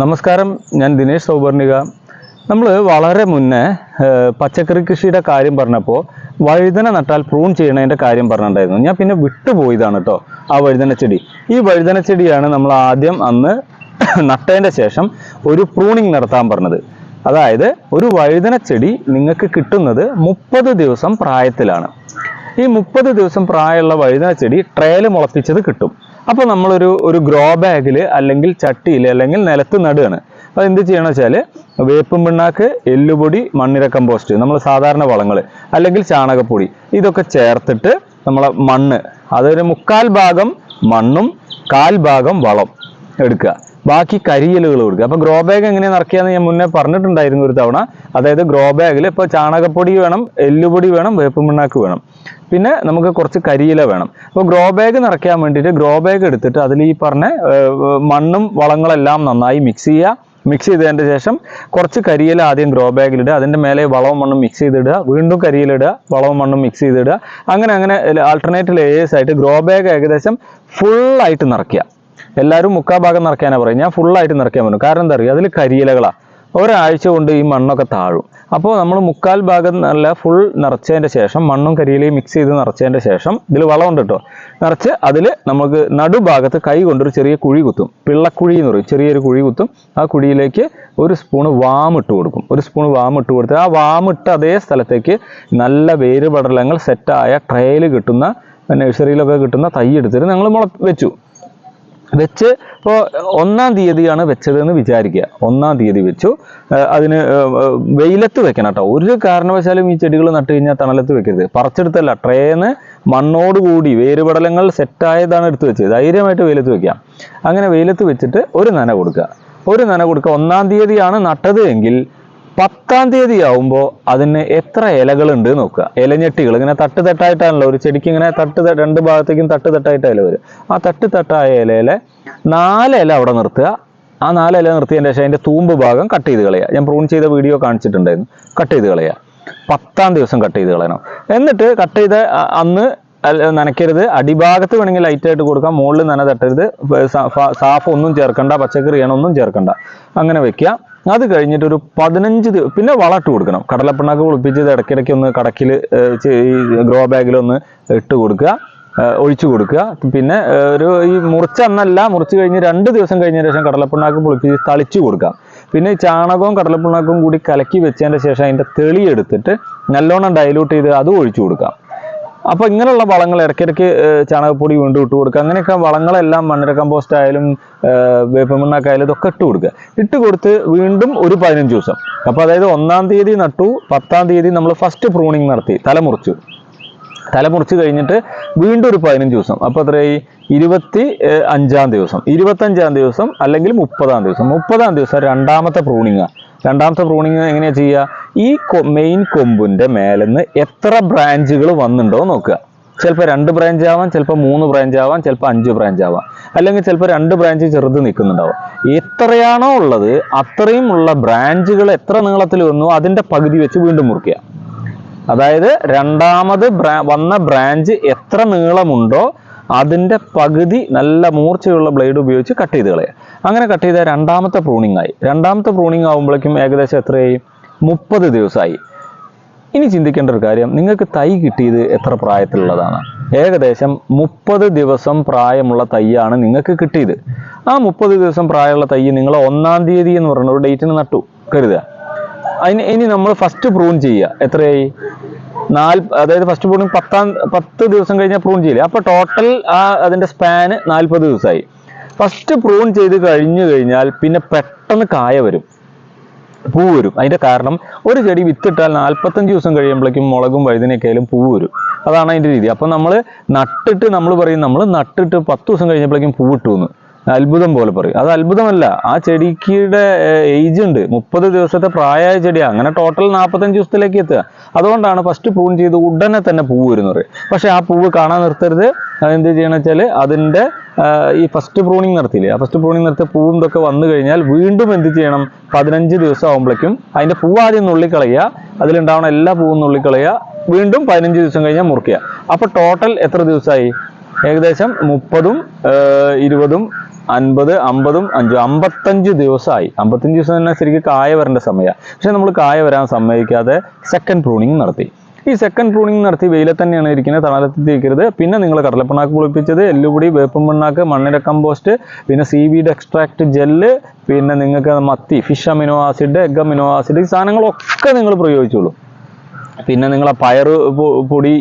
നമസ്കാരം ഞാൻ ദിനേശ് സൗപർണിക നമ്മൾ വളരെ മുന്നേ പച്ചക്കറി കൃഷിയുടെ കാര്യം പറഞ്ഞപ്പോൾ വഴുതന നട്ടാൽ പ്രൂൺ ചെയ്യണതിന്റെ കാര്യം പറഞ്ഞിട്ടുണ്ടായിരുന്നു. ഞാൻ പിന്നെ വിട്ടുപോയതാണ് കേട്ടോ ആ വഴുതന ചെടി. ഈ വഴുതന ചെടിയാണ് നമ്മൾ ആദ്യം അന്ന് നട്ടതിന്റെ ശേഷം ഒരു പ്രൂണിങ് നടത്താൻ പറഞ്ഞത്. അതായത് ഒരു വഴുതന ചെടി നിങ്ങൾക്ക് കിട്ടുന്നത് മുപ്പത് ദിവസം പ്രായത്തിലാണ്. ഈ മുപ്പത് ദിവസം പ്രായമുള്ള വഴുതന ചെടി ട്രയൽ മുളപ്പിച്ചത് കിട്ടും. അപ്പോൾ നമ്മളൊരു ഒരു ഗ്രോ ബാഗിൽ അല്ലെങ്കിൽ ചട്ടിയിൽ അല്ലെങ്കിൽ നിലത്ത് നടുകയാണ്. അപ്പോൾ എന്ത് ചെയ്യണം വെച്ചാൽ വേപ്പും പിണ്ണാക്ക് എല്ലുപൊടി മണ്ണിര കമ്പോസ്റ്റ് നമ്മൾ സാധാരണ വളങ്ങൾ അല്ലെങ്കിൽ ചാണകപ്പൊടി ഇതൊക്കെ ചേർത്തിട്ട് നമ്മളെ മണ്ണ് അതൊരു മുക്കാൽ ഭാഗം മണ്ണും കാൽ ഭാഗം വളം എടുക്കുക. ബാക്കി കരിയലുകൾ കൊടുക്കുക. അപ്പോൾ ഗ്രോ ബാഗ് എങ്ങനെ നിറക്കുകയെന്ന് ഞാൻ മുന്നേ പറഞ്ഞിട്ടുണ്ടായിരുന്നു ഒരു തവണ. അതായത് ഗ്രോ ബാഗിൽ ഇപ്പോൾ ചാണകപ്പൊടി വേണം എല്ലുപൊടി വേണം വേപ്പും പിണ്ണാക്ക് വേണം. പിന്നെ നമുക്ക് കുറച്ച് കരിയില വേണം. അപ്പോൾ ഗ്രോ ബാഗ് നിറയ്ക്കാൻ വേണ്ടിയിട്ട് ഗ്രോ ബാഗ് എടുത്തിട്ട് അതിൽ ഈ പറഞ്ഞ മണ്ണും വളങ്ങളെല്ലാം നന്നായി മിക്സ് ചെയ്യുക. മിക്സ് ചെയ്തതിന്റെ ശേഷം കുറച്ച് കരിയില ആദ്യം ഗ്രോ ബാഗിലിടുക അതിന്റെ മേലെ വളവും മണ്ണും മിക്സ് ചെയ്തിടുക. വീണ്ടും കരിയിലിടുക വളവും മണ്ണും മിക്സ് ചെയ്തിടുക. അങ്ങനെ അങ്ങനെ ആൾട്ടർനേറ്റ് ലേയേഴ്സ് ആയിട്ട് ഗ്രോ ബാഗ് ഏകദേശം ഫുള്ളായിട്ട് നിറയ്ക്കുക. എല്ലാവരും മുക്കാ ഭാഗം നിറയ്ക്കാനാണ് പറയും ഞാൻ ഫുള്ളായിട്ട് നിറയ്ക്കാൻ പറ്റും കാരണം എന്താ പറയുക അതിൽ കരിയിലകളാണ് ഒരാഴ്ച കൊണ്ട് ഈ മണ്ണൊക്കെ താഴും. അപ്പോൾ നമ്മൾ മുക്കാൽ ഭാഗം നല്ല ഫുൾ നിറച്ചതിന്റെ ശേഷം മണ്ണും കരിയിലയും മിക്സ് ചെയ്ത് നിറച്ചതിന്റെ ശേഷം ഇതിൽ ഉണ്ട് കേട്ടോ നിറച്ച് അതിൽ നമുക്ക് നടുഭാഗത്ത് കൈ കൊണ്ടൊരു ചെറിയ കുഴി കുത്തും. പിള്ളക്കുഴി എന്ന് പറയും. ചെറിയൊരു കുഴി കുത്തും. ആ കുഴിയിലേക്ക് ഒരു സ്പൂണ് വാമിട്ട് കൊടുക്കും. ഒരു സ്പൂൺ വാമിട്ട് കൊടുത്ത് ആ വാമിട്ട് അതേ സ്ഥലത്തേക്ക് നല്ല വേരുപടലങ്ങൾ സെറ്റായ ട്രയൽ കിട്ടുന്ന നഴ്സറിയിലൊക്കെ കിട്ടുന്ന തൈ എടുത്തിട്ട് ഞങ്ങൾ മുള വെച്ചു. വെച്ച് ഇപ്പോൾ ഒന്നാം തീയതിയാണ് വെച്ചതെന്ന് വിചാരിക്കുക. ഒന്നാം തീയതി വെച്ചു. അതിന് വെയിലത്ത് വെക്കണം കേട്ടോ. ഒരു കാരണവശാലും ഈ ചെടികൾ നട്ട് കഴിഞ്ഞാൽ തണലത്ത് വെക്കരുത്. പറിച്ചെടുത്തല്ല ട്രേന്ന് മണ്ണോട് കൂടി വേരുപടലങ്ങൾ സെറ്റായതാണ് എടുത്ത് വെച്ചത്. ധൈര്യമായിട്ട് വെയിലത്ത് വെക്കാം. അങ്ങനെ വെയിലത്ത് വെച്ചിട്ട് ഒരു നന കൊടുക്കുക. ഒരു നന കൊടുക്കുക. ഒന്നാം തീയതിയാണ് നട്ടത് എങ്കിൽ പത്താം തീയതി ആവുമ്പോൾ അതിന് എത്ര ഇലകളുണ്ട് നോക്കുക. ഇലഞ്ഞെട്ടികൾ ഇങ്ങനെ തട്ട് തട്ടായിട്ടാണല്ലോ ഒരു ചെടിക്ക് ഇങ്ങനെ തട്ട് രണ്ട് ഭാഗത്തേക്കും തട്ട് തട്ടായിട്ട് ഇല വരും ആ തട്ട് തട്ടായ ഇലയിലെ നാല് ഇല അവിടെ നിർത്തുക. ആ നാല് ഇല നിർത്തിയതിന്റെ ശേഷം അതിന്റെ തൂമ്പ് ഭാഗം കട്ട് ചെയ്ത് കളയുക. ഞാൻ പ്രൂൺ ചെയ്ത വീഡിയോ കാണിച്ചിട്ടുണ്ടായിരുന്നു. കട്ട് ചെയ്ത് കളയുക. പത്താം ദിവസം കട്ട് ചെയ്ത് കളയണം. എന്നിട്ട് കട്ട് ചെയ്ത അന്ന് നനയ്ക്കരുത്. അടിഭാഗത്ത് വേണമെങ്കിൽ ലൈറ്റ് ആയിട്ട് കൊടുക്കാം. മുകളിൽ നന തട്ടരുത്. സാഫ് ഒന്നും ചേർക്കണ്ട. പച്ചക്കറിയാണ് ഒന്നും ചേർക്കണ്ട. അങ്ങനെ വെക്കുക. അത് കഴിഞ്ഞിട്ട് ഒരു പതിനഞ്ച് ദിവസം പിന്നെ വളമിട്ട് കൊടുക്കണം. കടലപ്പിണ്ണാക്ക് കുളിപ്പിച്ച് ഇടയ്ക്കിടയ്ക്ക് ഒന്ന് കടക്കിൽ ഗ്രോ ബാഗിലൊന്ന് ഇട്ട് കൊടുക്കുക ഒഴിച്ചു കൊടുക്കുക. പിന്നെ ഒരു ഈ മുറിച്ച അന്നല്ല മുറിച്ച് കഴിഞ്ഞ് രണ്ട് ദിവസം കഴിഞ്ഞ ശേഷം കടലപ്പിണ്ണാക്ക് പുളിപ്പിച്ച് തളിച്ചു കൊടുക്കുക. പിന്നെ ചാണകവും കടലപ്പിണ്ണാക്കും കൂടി കലക്കി വെച്ചതിന്റെ ശേഷം അതിന്റെ തെളി എടുത്തിട്ട് നല്ലോണം ഡൈലൂട്ട് ചെയ്ത് അതും ഒഴിച്ചു കൊടുക്കാം അപ്പോൾ ഇങ്ങനെയുള്ള വളങ്ങൾ ഇടയ്ക്കിടയ്ക്ക് ചാണകപ്പൊടി വീണ്ടും ഇട്ട് കൊടുക്കുക. അങ്ങനെയൊക്കെ വളങ്ങളെല്ലാം മണ്ണര കമ്പോസ്റ്റ് ആയാലും വേപ്പമണ്ണാക്ക വേപ്പമണ്ണാക്കായാലും ഇതൊക്കെ ഇട്ട് കൊടുക്കുക. ഇട്ട് കൊടുത്ത് വീണ്ടും ഒരു പതിനഞ്ച് ദിവസം. അപ്പൊ അതായത് ഒന്നാം തീയതി നട്ടു പത്താം തീയതി നമ്മൾ ഫസ്റ്റ് പ്രൂണിങ് നടത്തി തലമുറിച്ചു തലമുറിച്ച് തല മുറിച്ച് കഴിഞ്ഞിട്ട് വീണ്ടും ഒരു പതിനഞ്ച് ദിവസം. അപ്പോൾ എത്രയായി? ഇരുപത്തി അഞ്ചാം ദിവസം. ഇരുപത്തഞ്ചാം ദിവസം അല്ലെങ്കിൽ മുപ്പതാം ദിവസം. മുപ്പതാം ദിവസം രണ്ടാമത്തെ പ്രൂണിങ് രണ്ടാമത്തെ പ്രൂണിങ് എങ്ങനെയാണ് ചെയ്യുക? ഈ മെയിൻ കൊമ്പിന്റെ മേലെന്ന് എത്ര ബ്രാഞ്ചുകൾ വന്നിട്ടുണ്ടോ നോക്കുക. ചിലപ്പോൾ രണ്ട് ബ്രാഞ്ച് ആവാം ചിലപ്പോൾ മൂന്ന് ബ്രാഞ്ച് ആവാം ചിലപ്പോൾ അഞ്ച് ബ്രാഞ്ച് ആവാം. അല്ലെങ്കിൽ ചിലപ്പോൾ രണ്ട് ബ്രാഞ്ച് ചെറുത് നിൽക്കുന്നുണ്ടാവും. എത്രയാണോ ഉള്ളത് അത്രയും ഉള്ള ബ്രാഞ്ചുകൾ എത്ര നീളത്തിൽ വന്നു അതിന്റെ പകുതി വെച്ച് വീണ്ടും മുറിക്കുക. അതായത് രണ്ടാമത് വന്ന ബ്രാഞ്ച് എത്ര നീളമുണ്ടോ അതിന്റെ പകുതി നല്ല മൂർച്ചയുള്ള ബ്ലേഡ് ഉപയോഗിച്ച് കട്ട് ചെയ്ത് കളയുക. അങ്ങനെ കട്ട് ചെയ്ത രണ്ടാമത്തെ പ്രൂണിംഗ് ആയി. രണ്ടാമത്തെ പ്രൂണിംഗ് ആകുമ്പോഴേക്കും ഏകദേശം എത്രയായി? മുപ്പത് ദിവസമായി. ഇനി ചിന്തിക്കേണ്ട ഒരു കാര്യം നിങ്ങൾക്ക് തൈ കിട്ടിയത് എത്ര പ്രായത്തിലുള്ളതാണ്? ഏകദേശം മുപ്പത് ദിവസം പ്രായമുള്ള തൈയാണ് നിങ്ങൾക്ക് കിട്ടിയത്. ആ മുപ്പത് ദിവസം പ്രായമുള്ള തൈ നിങ്ങൾ ഒന്നാം തീയതി എന്ന് പറയുന്ന ഒരു ഡേറ്റിന് നട്ടു കരുതുക. അതിന് ഇനി നമ്മൾ ഫസ്റ്റ് പ്രൂൺ ചെയ്യുക. എത്രയായി? നാല് അതായത് ഫസ്റ്റ് പ്രൂണിങ് പത്താം പത്ത് ദിവസം കഴിഞ്ഞാൽ പ്രൂൺ ചെയ്യില്ല? അപ്പോൾ ടോട്ടൽ ആ അതിന്റെ സ്പാന് നാൽപ്പത് ദിവസമായി. ഫസ്റ്റ് പ്രൂൺ ചെയ്ത് കഴിഞ്ഞു കഴിഞ്ഞാൽ പിന്നെ പെട്ടെന്ന് കായ വരും. പൂ വരും. അതിന്റെ കാരണം ഒരു ചെടി വിത്തിട്ടാൽ നാൽപ്പത്തഞ്ച് ദിവസം കഴിയുമ്പോഴേക്കും മുളകും വഴുതനയൊക്കെയായാലും പൂ വരും. അതാണ് അതിന്റെ രീതി. അപ്പം നമ്മൾ നട്ടിട്ട് നമ്മൾ പറയും നമ്മൾ നട്ടിട്ട് പത്ത് ദിവസം കഴിഞ്ഞപ്പോഴേക്കും പൂ ഇട്ടു എന്ന്. അത്ഭുതം പോലെ പറയും. അത് അത്ഭുതമല്ല. ആ ചെടിക്കിയുടെ ഏജ് ഉണ്ട്. മുപ്പത് ദിവസത്തെ പ്രായമായ ചെടിയാണ് അങ്ങനെ ടോട്ടൽ നാൽപ്പത്തഞ്ച് ദിവസത്തിലേക്ക് എത്തുക. അതുകൊണ്ടാണ് ഫസ്റ്റ് പ്രൂൺ ചെയ്ത് ഉടനെ തന്നെ പൂവ് വരുന്നത് പക്ഷെ ആ പൂവ് കാണാൻ നിർത്തരുത്. അതെന്ത് ചെയ്യണം വെച്ചാൽ അതിന്റെ ഈ ഫസ്റ്റ് പ്രൂണിങ് നടത്തിയില്ലേ ആ ഫസ്റ്റ് പ്രൂണിങ് നടത്തിയ പൂവും ഇതൊക്കെ വന്നു കഴിഞ്ഞാൽ വീണ്ടും എന്ത് ചെയ്യണം? പതിനഞ്ച് ദിവസം ആകുമ്പോഴേക്കും അതിന്റെ പൂവ് ആദ്യം നുള്ളിക്കളയുക. അതിലുണ്ടാവണ എല്ലാ പൂവും നുള്ളിക്കളയുക. വീണ്ടും പതിനഞ്ച് ദിവസം കഴിഞ്ഞാൽ മുറിക്കുക. അപ്പോൾ ടോട്ടൽ എത്ര ദിവസമായി? ഏകദേശം മുപ്പതും ഇരുപതും അൻപത് അമ്പതും അഞ്ചും അമ്പത്തഞ്ച് ദിവസമായി. അമ്പത്തഞ്ച് ദിവസം തന്നെ ശരിക്കും കായ വരേണ്ട സമയമാണ് പക്ഷെ നമ്മൾ കായ വരാൻ സമ്മതിക്കാതെ സെക്കൻഡ് പ്രൂണിങ് നടത്തി. ഈ സെക്കൻഡ് പ്രൂണിങ് നടത്തി വെയിലെ തന്നെയാണ് ഇരിക്കുന്നത് തണലത്തിൽ തീക്കരുത് പിന്നെ നിങ്ങൾ കടലപ്പിണ്ണാക്ക് കുളിപ്പിച്ചത് എല്ലുപൊടി വേപ്പം മണ്ണാക്ക് മണ്ണിര കമ്പോസ്റ്റ് പിന്നെ സി വീഡ് എക്സ്ട്രാക്ട് ജെല്ല് പിന്നെ നിങ്ങൾക്ക് മത്തി fish amino acid egg amino acid ഈ സാധനങ്ങളൊക്കെ നിങ്ങൾ പ്രയോഗിച്ചോളൂ. പിന്നെ നിങ്ങൾ പയർ പൊടി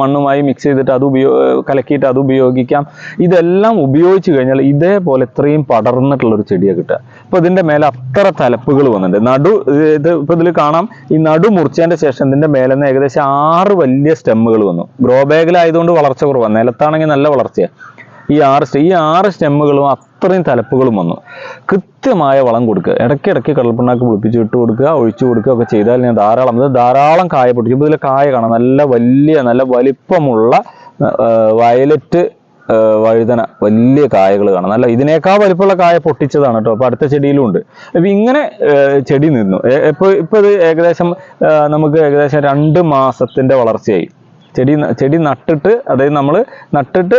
മണ്ണുമായി മിക്സ് ചെയ്തിട്ട് അത് ഉപയോ കലക്കിയിട്ട് അത് ഉപയോഗിക്കാം. ഇതെല്ലാം ഉപയോഗിച്ച് കഴിഞ്ഞാൽ ഇതേപോലെ ഇത്രയും പടർന്നിട്ടുള്ള ഒരു ചെടിയാണ് കിട്ടുക. അപ്പോൾ ഇതിന്റെ മേലെ അത്ര തലപ്പുകൾ വന്നിട്ടുണ്ട്. നടു ഇത് ഇപ്പോൾ ഇതിൽ കാണാം. ഈ നടു മുറിച്ചതിന്റെ ശേഷം ഇതിന്റെ മേലെ നിന്ന് ഏകദേശം ആറ് വലിയ സ്റ്റെമ്മുകൾ വന്നു. ഗ്രോ ബാഗിലായതുകൊണ്ട് വളർച്ച കുറവാണ് നിലത്താണെങ്കിൽ നല്ല വളർച്ചയാണ് ഈ ആറ് ഈ ആറ് സ്റ്റെമ്മുകളും അത്രയും തലപ്പുകളും വന്നു. കൃത്യമായ വളം കൊടുക്കുക. ഇടയ്ക്കിടയ്ക്ക് കടൽപ്പിണ്ണാക്ക് പുളിപ്പിച്ച് ഇട്ട് കൊടുക്കുക ഒഴിച്ചു കൊടുക്കുക ഒക്കെ ചെയ്താൽ ഞാൻ ധാരാളം ധാരാളം കായ പൊട്ടിച്ചു. ഇതിൽ കായ കാണാം. നല്ല വലിയ നല്ല വലിപ്പമുള്ള വയലറ്റ് വഴുതന വലിയ കായകൾ കാണാം. നല്ല ഇതിനേക്കാൾ വലിപ്പമുള്ള കായ പൊട്ടിച്ചതാണ് കേട്ടോ. അപ്പോൾ അടുത്ത ചെടിയിലും ഉണ്ട്. അപ്പോൾ ഇങ്ങനെ ചെടി നിന്നു. ഇപ്പോൾ ഇപ്പോൾ ഇത് ഏകദേശം നമുക്ക് ഏകദേശം രണ്ട് മാസത്തിന്റെ വളർച്ചയായി. ചെടി ചെടി നട്ടിട്ട് അതായത് നമ്മൾ നട്ടിട്ട്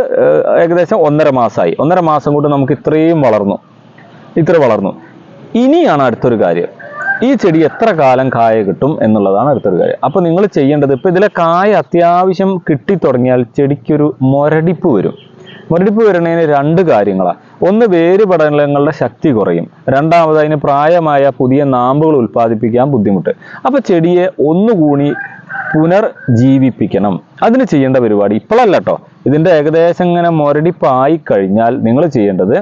ഏകദേശം ഒന്നര മാസമായി ഒന്നര മാസം കൊണ്ട് നമുക്ക് ഇത്രയും വളർന്നു. ഇത്ര വളർന്നു. ഇനിയാണ് അടുത്തൊരു കാര്യം. ഈ ചെടി എത്ര കാലം കായ കിട്ടും എന്നുള്ളതാണ് അടുത്തൊരു കാര്യം. അപ്പോൾ നിങ്ങൾ ചെയ്യേണ്ടത് ഇപ്പോൾ ഇതിലെ കായ അത്യാവശ്യം കിട്ടിത്തുടങ്ങിയാൽ ചെടിക്കൊരു മുരടിപ്പ് വരും. മുരടിപ്പ് വരുന്നതിന് രണ്ട് കാര്യങ്ങളാണ്. ഒന്ന് വേര് പടലങ്ങളുടെ ശക്തി കുറയും. രണ്ടാമത് അതിന് പ്രായമായ പുതിയ നാമ്പുകൾ ഉൽപ്പാദിപ്പിക്കാൻ ബുദ്ധിമുട്ട്. അപ്പോൾ ചെടിയെ ഒന്നുകൂടി പുനർജീവിപ്പിക്കണം. അതിന് ചെയ്യേണ്ട പരിപാടി ഇപ്പോഴല്ല കേട്ടോ ഇതിന്റെ ഏകദേശം ഇങ്ങനെ മുരടിപ്പായി കഴിഞ്ഞാൽ നിങ്ങൾ ചെയ്യേണ്ടത്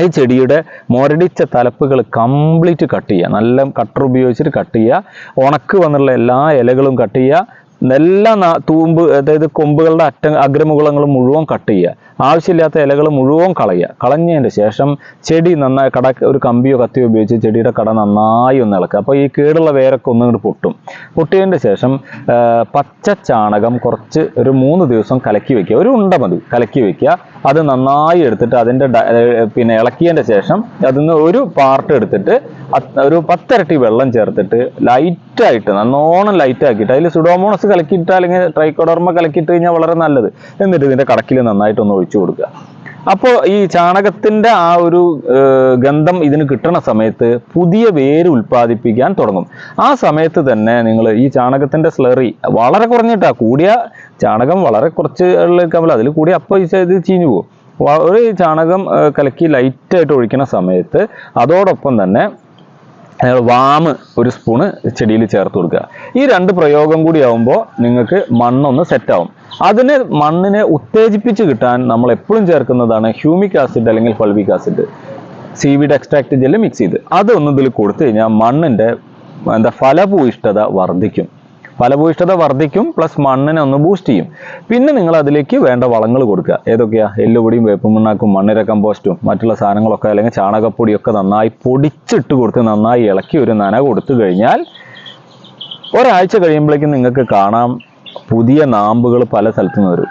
ഈ ചെടിയുടെ മുരടിച്ച തലപ്പുകൾ കംപ്ലീറ്റ് കട്ട് ചെയ്യുക. നല്ല കട്ടർ ഉപയോഗിച്ചിട്ട് കട്ട് ചെയ്യുക. ഉണക്ക് വന്നുള്ള എല്ലാ ഇലകളും കട്ട് ചെയ്യുക. എല്ലാ തൂമ്പ് അതായത് കൊമ്പുകളുടെ അറ്റ അഗ്രമുകളങ്ങൾ മുഴുവൻ കട്ട് ചെയ്യുക. ആവശ്യമില്ലാത്ത ഇലകൾ മുഴുവൻ കളയുക. കളഞ്ഞതിന് ശേഷം ചെടി നന്നായി കട ഒരു കമ്പിയോ കത്തിയോ ഉപയോഗിച്ച് ചെടിയുടെ കട നന്നായി ഒന്ന് ഇളക്കുക. അപ്പോൾ ഈ കേടുള്ള വേരൊക്കെ ഒന്നും പൊട്ടും. പൊട്ടിയതിന്റെ ശേഷം പച്ച ചാണകം കുറച്ച് ഒരു മൂന്ന് ദിവസം കലക്കി വെക്കുക ഒരു ഉണ്ട മതി. കലക്കി വെക്കുക അത് നന്നായി എടുത്തിട്ട് അതിന്റെ പിന്നെ ഇളക്കിയതിന്റെ ശേഷം അതിൽ നിന്ന് ഒരു പാർട്ട് എടുത്തിട്ട് ഒരു പത്തിരട്ടി വെള്ളം ചേർത്തിട്ട് ലൈറ്റായിട്ട് നന്നോണം ലൈറ്റ് ആക്കിയിട്ട് അതിൽ സുഡോമോണസ് കലക്കിയിട്ട് അല്ലെങ്കിൽ ട്രൈക്കോഡർമ കലക്കിയിട്ട് കഴിഞ്ഞാൽ വളരെ നല്ലത്. എന്നിട്ട് ഇതിന്റെ കടക്കിൽ നന്നായിട്ടൊന്ന് ഒഴിച്ചു കൊടുക്കുക. അപ്പോൾ ഈ ചാണകത്തിന്റെ ആ ഒരു ഗന്ധം ഇതിന് കിട്ടണ സമയത്ത് പുതിയ വേര് ഉൽപ്പാദിപ്പിക്കാൻ തുടങ്ങും. ആ സമയത്ത് തന്നെ നിങ്ങൾ ഈ ചാണകത്തിന്റെ സ്ലറി വളരെ കുറഞ്ഞിട്ടാ. കൂടിയ ചാണകം വളരെ കുറച്ച് ഉള്ളേക്കാവില്ല അതിൽ കൂടി അപ്പോൾ ഇത് ചീഞ്ഞു പോകും ഒരു ചാണകം കലക്കി ലൈറ്റായിട്ട് ഒഴിക്കുന്ന സമയത്ത് അതോടൊപ്പം തന്നെ വാമ് ഒരു സ്പൂണ് ചെടിയിൽ ചേർത്ത് കൊടുക്കുക. ഈ രണ്ട് പ്രയോഗം കൂടി ആവുമ്പോൾ നിങ്ങൾക്ക് മണ്ണൊന്ന് സെറ്റാവും അതിന് മണ്ണിനെ ഉത്തേജിപ്പിച്ച് കിട്ടാൻ നമ്മൾ എപ്പോഴും ചേർക്കുന്നതാണ് ഹ്യൂമിക് ആസിഡ് അല്ലെങ്കിൽ fulvic acid. Seaweed extract gel mix ചെയ്ത്. അതൊന്നും ഇതിൽ കൊടുത്തു കഴിഞ്ഞാൽ മണ്ണിന്റെ എന്താ ഫലഭൂയിഷ്ഠത വർദ്ധിക്കും. ഫലഭൂയിഷ്ഠത വർദ്ധിക്കും പ്ലസ് മണ്ണിനെ ഒന്ന് ബൂസ്റ്റ് ചെയ്യും. പിന്നെ നിങ്ങൾ അതിലേക്ക് വേണ്ട വളങ്ങൾ കൊടുക്കുക. ഏതൊക്കെയാ? എല്ലുപൊടിയും വേപ്പുമണ്ണാക്കും മണ്ണിര കമ്പോസ്റ്റും മറ്റുള്ള സാധനങ്ങളൊക്കെ അല്ലെങ്കിൽ ചാണകപ്പൊടിയൊക്കെ നന്നായി പൊടിച്ചിട്ട് കൊടുത്ത് നന്നായി ഇളക്കി ഒരു നന കൊടുത്തു കഴിഞ്ഞാൽ ഒരാഴ്ച കഴിയുമ്പോഴേക്കും നിങ്ങൾക്ക് കാണാം പുതിയ നാമ്പുകൾ പല സ്ഥലത്തു നിന്ന് വരും.